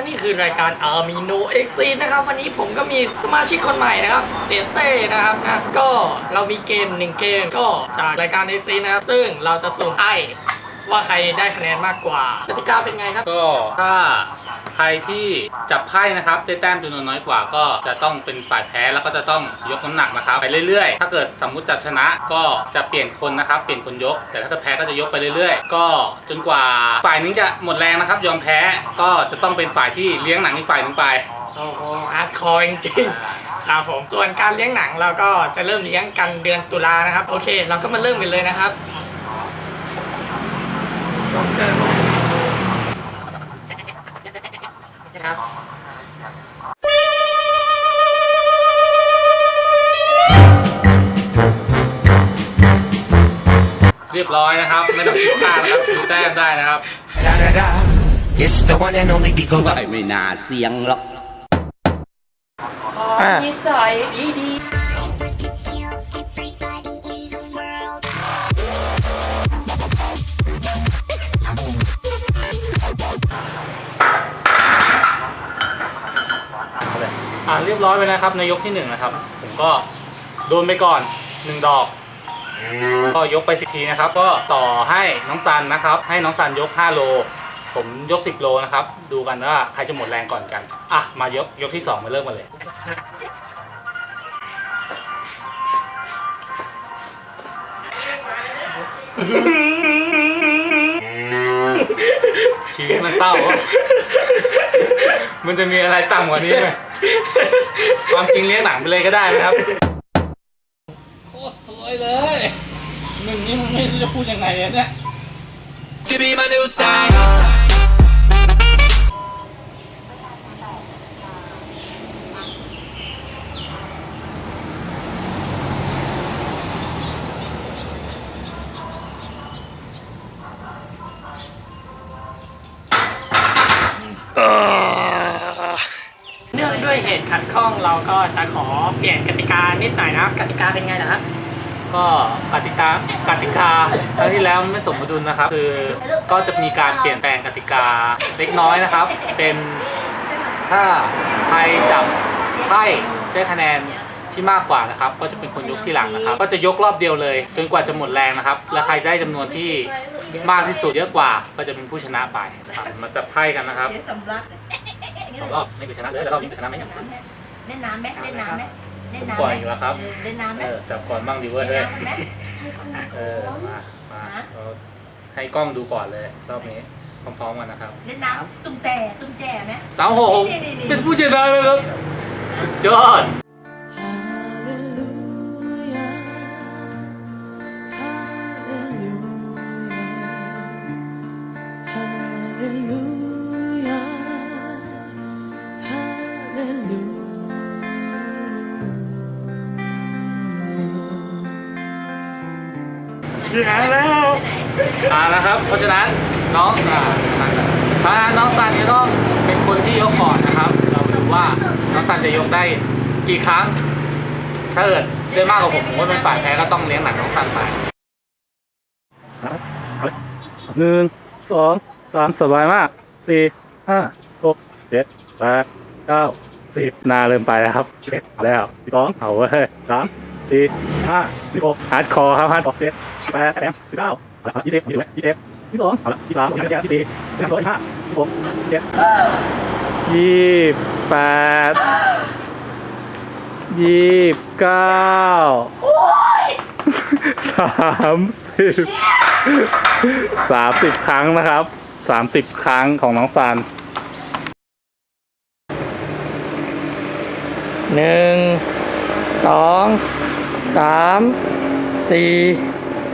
และนี่คือรายการอาร์มิโนนะครับ วันนี้ผมก็มีสมาชิกคนใหม่นะครับเตเต้นะครับนะก็เรามีเกมหนึ่งเกมก็จากรายการเอ็กซีนะครับ ซึ่งเราจะส่งไอ้ ว่าใครได้คะแนนมากกว่ากติกาเป็นไงครับ ก็ถ้าใครที่จับไพ่นะครับได้แต้มจำนวนน้อยกว่าก็จะต้องเป็นฝ่ายแพ้แล้วก็จะต้องยกน้ำหนักนะครับไปเรื่อยๆ ถ้าเกิดสมมุติจับชนะก็จะเปลี่ยนคนนะครับเปลี่ยนคนยก แต่ถ้าแพ้ก็จะยกไปเรื่อยๆ ก็จนกว่าฝ่ายหนึงจะหมดแรงนะครับ ยอมแพ้ก็จะต้องเป็นฝ่ายที่เลี้ยงหนังอีกฝ่ายหนึงไปโอ้โหอาร์ตคอร์จริงๆครับผมส่วนการเลี้ยงหนังเราก็จะเริ่มเลี้ยงกันเดือนตุลานะครับ โอเค เราก็มาเริ่มกันเลยนะครับจบเกิ นนะครับเรียบร้อยนะครับ ไม่ต้องคิดมากนะครับดูแต้มได้นะครับ Da da da. It's the one and only Deagle. ไม่น่าเสียงหรอกนิสัยดีดี อ่าเรียบร้อยไปนะครับในยกที่หนึ่งนะครับ ผมก็โดนไปก่อนหนึ่งดอก ก็ยกไปสิทีนะครับ ก็ต่อให้น้องซันนะครับ ให้น้องซันยก 5 โล ผมยก 10 โลนะครับ ดูกันว่าใครจะหมดแรงก่อนกันอะมายกยกที่ 2 มาเริ่มกันเลยชีวิตมันเศร้า มันจะมีอะไรต่ำกว่านี้ไหม ความจริงเลี้ยงหนังไปเลยก็ได้นะครับ โคตรสวยเลย หนึ่งนี้มันไม่รู้จะพูดยังไงอะเนี่ย To เหตุขัดข้องเราก็จะขอเปลี่ยนกติกานิดหน่อยนะครับกติกาเป็นไงนะก็กติกากติกาครั้งที่แล้วไม่สมดุลนะครับ คือก็จะมีการเปลี่ยนแปลงกติกาเล็กน้อยนะครับ เป็นถ้าใครจับไพ่ได้คะแนนที่มากกว่านะครับ ก็จะเป็นคนยกที่หลังนะครับ ก็จะยกรอบเดียวเลย จนกว่าจะหมดแรงนะครับ และใครได้จำนวนที่มากที่สุดเยอะกว่า ก็จะเป็นผู้ชนะไปนะครับมาจับไพ่กันนะครับ สำลักสองรอบไม่เคยชนะเลยแต่รอบนี้จะชนะไหมเล่นน้ำไหมเล่นน้ำไหมเล่นผมน้ำก่อนไหมอีกแล้วครับเออเล่นน้ำไหมเออจับก่อนบ้างดีเว้ยเล่เฮ้นยน้ำไหมเออมามาเราให้กล้องดูก่อนเลยรอบนี้พร้อมๆกันนะครับเล่นน้ำตุ้มแต่ตุ้มแต่ไหมสาวหกนี่นี่นี่เป็นผู้ชนะเลยครับสุดยอด ชนะแล้วอ่านะครับ เพราะฉะนั้นน้องอ่าเพราะฉะนั้นน้องซันจะต้องเป็นคนที่ยกก่อนนะครับ เรามาดูว่าน้องซันจะยกได้กี่ครั้งถ้าเกิดได้มากกว่าผมผมก็เป็นฝ่ายแพ้ก็ต้องเลี้ยงหนักน้องซันไปหนึ่งสองสามสบายมากสี่ห้าหกเจ็ดแปดเก้าสิบนาเริ่มไปแล้วครับสิบเอ็ดแล้วสิบสองเอาเว้ยสามสี่ห้าสิบหกฮาร์ดคอร์ครับฮาร์ดคอร์เจ็ด แปดแอมสิบเก้ายี่สิบยี่สิบยี่สิบยี่สิบสองเอาละยี่สามยี่สิบสี่ยี่สิบสี่ยี่สิบห้ายี่หกเจ็ดยี่แปดยี่เก้าสามสิบสามสิบครั้งนะครับสามสิบครั้งของน้องซันหนึ่งสองสามสี่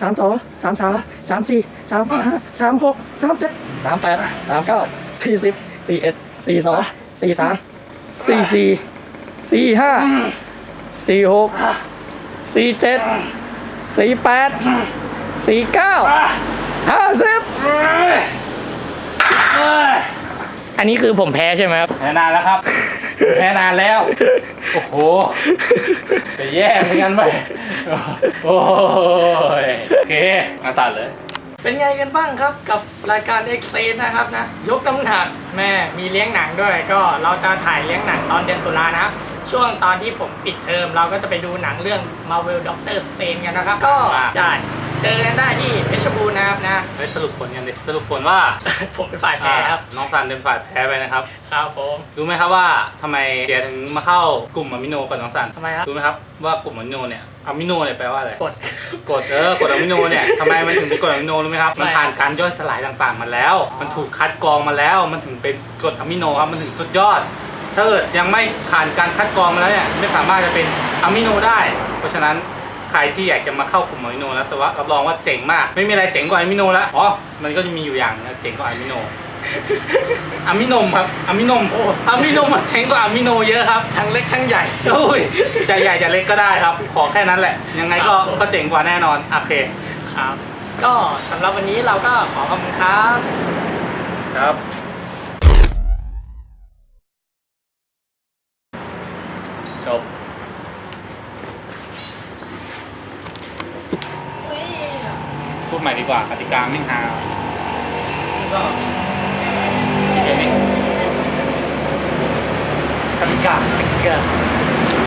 สามสองสามสามสามสี่สามห้าสามหกสามเจ็ดสามแปดสามเก้าสี่สิบสี่เอ็ดสี่สองสี่สามสี่สี่สี่ห้าสี่หกสี่เจ็ดสี่แปดสี่เก้าห้าสิบอันนี้คือผมแพ้ใช่ไหมครับแพ้นานแล้วครับ แพ้นานแล้ว โอ้โหจะแย่เหมือนกันไปโอ้ยโอเคมาสั่นเลย เป็นไงกันบ้างครับกับรายการ X ซนะครับนะ ยกน้ำหนักแม่มีเลี้ยงหนังด้วยก็เราจะถ่ายเลี้ยงหนังตอนเดือนตุลานะครับช่วงตอนที่ผมปิดเทอมเราก็จะไปดูหนังเรื่อง Marvel Doctor Strange กันนะครับ ก็ได้ เจอกันได้ที่เพชรบูรณ์นะครับนะไปสรุปผลกันดิสรุปผลว่าผมเป็นฝ่ายแพ้ครับอ่าน้องซันเป็นฝ่ายแพ้ไปนะครับ ครับผมรู้ไหมครับว่าทำไมเดียถึงมาเข้ากลุ่มอะมิโนกับน้องซันทำไมครับรู้ไหมครับว่ากลุ่มอะมิโนเนี่ยอะมิโนเนี่ยแปลว่าอะไร กด กรดเออกรดอะมิโนเนี่ยทำไมมันถึงเป็นกรดอะมิโนรู้ไหมครับ มันไม่ผ่านการย่อยสลายต่างๆมาแล้ว มันถูกคัดกรองมาแล้ว มันถึงเป็นกรดอะมิโนครับ มันถึงสุดยอด ถ้าเกิดยังไม่ผ่านการคัดกรองมาแล้วเนี่ยไม่สามารถจะเป็นอะมิโนได้ เพราะฉะนั้นใครที่อยากจะมาเข้ากลุ่มอะมิโนนะสวะรับรองว่าเจ๋งมาก ไม่มีอะไรเจ๋งกว่าอะมิโนแล้วอ๋อมันก็จะมีอยู่อย่างนึงนะเจ๋งกว่าอะมิโนอะมิโนมครับอะมิโนมโอ้อะมิโนมมันเจ๋งกว่าอะมิโนเยอะครับ ทั้งเล็กทั้งใหญ่โอ้ยจะใหญ่จะเล็กก็ได้ครับ ขอแค่นั้นแหละ ยังไงก็ครับผมก็เจ๋งกว่าแน่นอนโอเคครับ ก็สำหรับวันนี้เราก็ขอขอบคุณครับ ครับ จบ พูด ใหม่ดีกว่ากติกาไม่หาก็เดี๋ยวนี้กติกากติกา